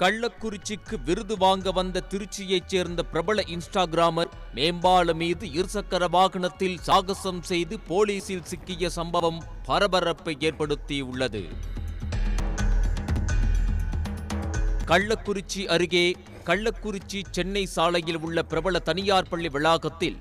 கள்ளக்குறிச்சிக்கு விருது வாங்க வந்த திருச்சியைச் சேர்ந்த பிரபல இன்ஸ்டாகிராமர் மேம்பால மீது இருசக்கர வாகனத்தில் சாகசம் செய்து போலீசில் சிக்கிய சம்பவம் பரபரப்பை ஏற்படுத்தியுள்ளது. கள்ளக்குறிச்சி அருகே கள்ளக்குறிச்சி சென்னை சாலையில் உள்ள பிரபல தனியார் பள்ளி வளாகத்தில்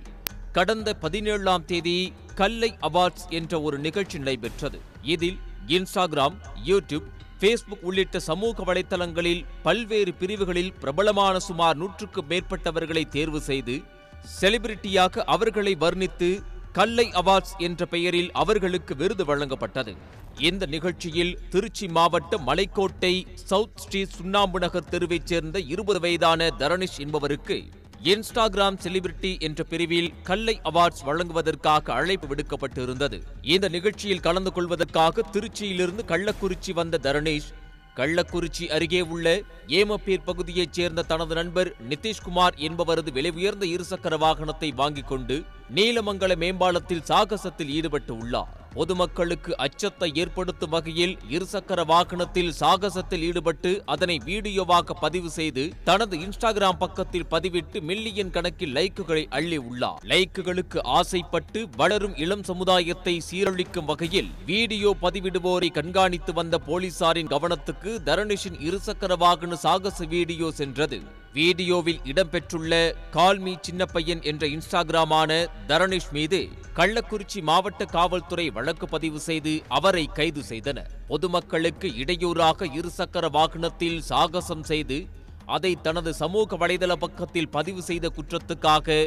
கடந்த பதினேழாம் தேதி கல்லை அவார்ட்ஸ் என்ற ஒரு நிகழ்ச்சி நடைபெற்றது. இதில் இன்ஸ்டாகிராம் யூடியூப் ஃபேஸ்புக் உள்ளிட்ட சமூக வலைத்தளங்களில் பல்வேறு பிரிவுகளில் பிரபலமான சுமார் நூற்றுக்கு மேற்பட்டவர்களை தேர்வு செய்து செலிபிரிட்டியாக அவர்களை வர்ணித்து கல்லை அவார்ட்ஸ் என்ற பெயரில் அவர்களுக்கு விருது வழங்கப்பட்டது. இந்த நிகழ்ச்சியில் திருச்சி மாவட்ட மலைக்கோட்டை சவுத் ஸ்ரீ சுண்ணாம்பு நகர் தெருவைச் சேர்ந்த இருபது வயதான தரணிஷ் என்பவருக்கு இன்ஸ்டாகிராம் செலிபிரிட்டி என்ற பிரிவில் கல்லை அவார்ட்ஸ் வழங்குவதற்காக அழைப்பு விடுக்கப்பட்டிருந்தது. இந்த நிகழ்ச்சியில் கலந்து கொள்வதற்காக திருச்சியிலிருந்து கள்ளக்குறிச்சி வந்த தரணேஷ் கள்ளக்குறிச்சி அருகே உள்ள ஏமப்பேர் பகுதியைச் சேர்ந்த தனது நண்பர் நிதிஷ்குமார் என்பவரது விலை உயர்ந்த இருசக்கர வாகனத்தை வாங்கிக் கொண்டு நீலமங்கல மேம்பாலத்தில் சாகசத்தில் ஈடுபட்டு உள்ளார். பொதுமக்களுக்கு அச்சத்தை ஏற்படுத்தும் வகையில் இருசக்கர வாகனத்தில் சாகசத்தில் ஈடுபட்டு அதனை வீடியோவாக பதிவு செய்து தனது இன்ஸ்டாகிராம் பக்கத்தில் பதிவிட்டு மில்லியன் கணக்கில் லைக்குகளை அள்ளி உள்ளார். லைக்குகளுக்கு ஆசைப்பட்டு வளரும் இளம் சமுதாயத்தை சீரழிக்கும் வகையில் வீடியோ பதிவிடுவோரை கண்காணித்து வந்த போலீசாரின் கவனத்துக்கு தரணிஷின் இருசக்கர வாகன சாகச வீடியோ சென்றது. வீடியோவில் இடம்பெற்றுள்ள கால்மி சின்னப்பையன் என்ற இன்ஸ்டாகிராமான தரணிஷ் மீது கள்ளக்குறிச்சி மாவட்ட காவல்துறை வழக்கு பதிவு செய்து அவரை கைது செய்தனர். பொதுமக்களுக்கு இடையூறாக இருசக்கர வாகனத்தில் சாகசம் செய்து அதை தனது சமூக வலைதள பக்கத்தில் பதிவு செய்த குற்றத்துக்காக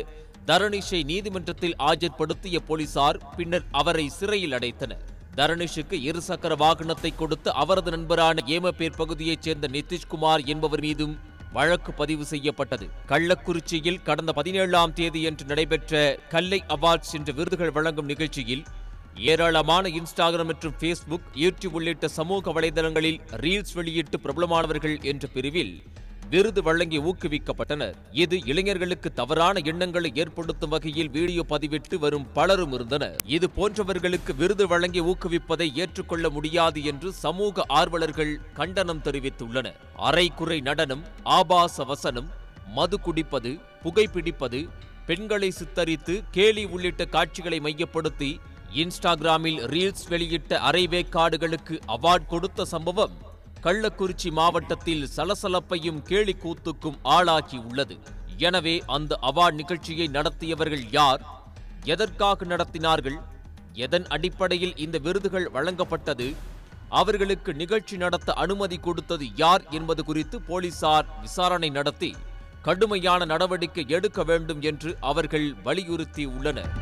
தரணிஷை நீதிமன்றத்தில் ஆஜர்படுத்திய போலீசார் பின்னர் அவரை சிறையில் அடைத்தனர். தரணிஷுக்கு இருசக்கர வாகனத்தை கொடுத்து அவரது நண்பரான ஏமப்பேர் பகுதியைச் சேர்ந்த நிதிஷ்குமார் என்பவர் மீதும் வழக்கு பதிவு செய்யப்பட்டது. கள்ளக்குறிச்சியில் கடந்த பதினேழாம் தேதியன்று நடைபெற்ற கல்லை அவார்ட்ஸ் என்ற விருதுகள் வழங்கும் நிகழ்ச்சியில் ஏராளமான இன்ஸ்டாகிராம் மற்றும் ஃபேஸ்புக் யூடியூப் உள்ளிட்ட சமூக வலைதளங்களில் ரீல்ஸ் வெளியிட்டு பிரபலமானவர்கள் என்ற பிரிவில் விருது வழங்கி ஊக்குவிக்கப்பட்டனர். இது இளைஞர்களுக்கு தவறான எண்ணங்களை ஏற்படுத்தும் வகையில் வீடியோ பதிவிட்டு வரும் பலரும் இருந்தனர். இது போன்றவர்களுக்கு விருது வழங்கி ஊக்குவிப்பதை ஏற்றுக்கொள்ள முடியாது என்று சமூக ஆர்வலர்கள் கண்டனம் தெரிவித்துள்ளனர். அரைக்குறை நடனம் ஆபாச வசனம் மது குடிப்பது புகைப்பிடிப்பது பெண்களை சித்தரித்து கேலி உள்ளிட்ட காட்சிகளை மையப்படுத்தி இன்ஸ்டாகிராமில் ரீல்ஸ் வெளியிட்ட அரைவேக்காடுகளுக்கு அவார்ட் கொடுத்த சம்பவம் கள்ளக்குறிச்சி மாவட்டத்தில் சலசலப்பையும் கேலி கூத்துக்கும் ஆளாகி உள்ளது. எனவே அந்த அவார்ட் நிகழ்ச்சியை நடத்தியவர்கள் யார்? எதற்காக நடத்தினார்கள்? எதன் அடிப்படையில் இந்த விருதுகள் வழங்கப்பட்டது? அவர்களுக்கு நிகழ்ச்சி நடத்த அனுமதி கொடுத்தது யார் என்பது குறித்து போலீசார் விசாரணை நடத்தி கடுமையான நடவடிக்கை எடுக்க வேண்டும் என்று அவர்கள் வலியுறுத்தி உள்ளனர்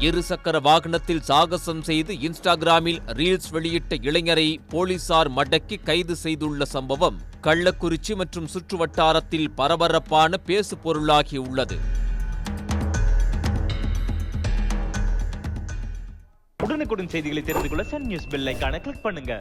இருசக்கர வாகனத்தில் சாகசம் செய்து இன்ஸ்டாகிராமில் ரீல்ஸ் வெளியிட்ட இளைஞரை போலீசார் மடக்கி கைது செய்துள்ள சம்பவம் கள்ளக்குறிச்சி மற்றும் சுற்று வட்டாரத்தில் பரபரப்பான பேசு பொருளாகியுள்ளது உடனுக்குடன் செய்திகளை தெரிந்து கொள்ள சன் நியூஸ் பெல் ஐகானை கிளிக் பண்ணுங்க.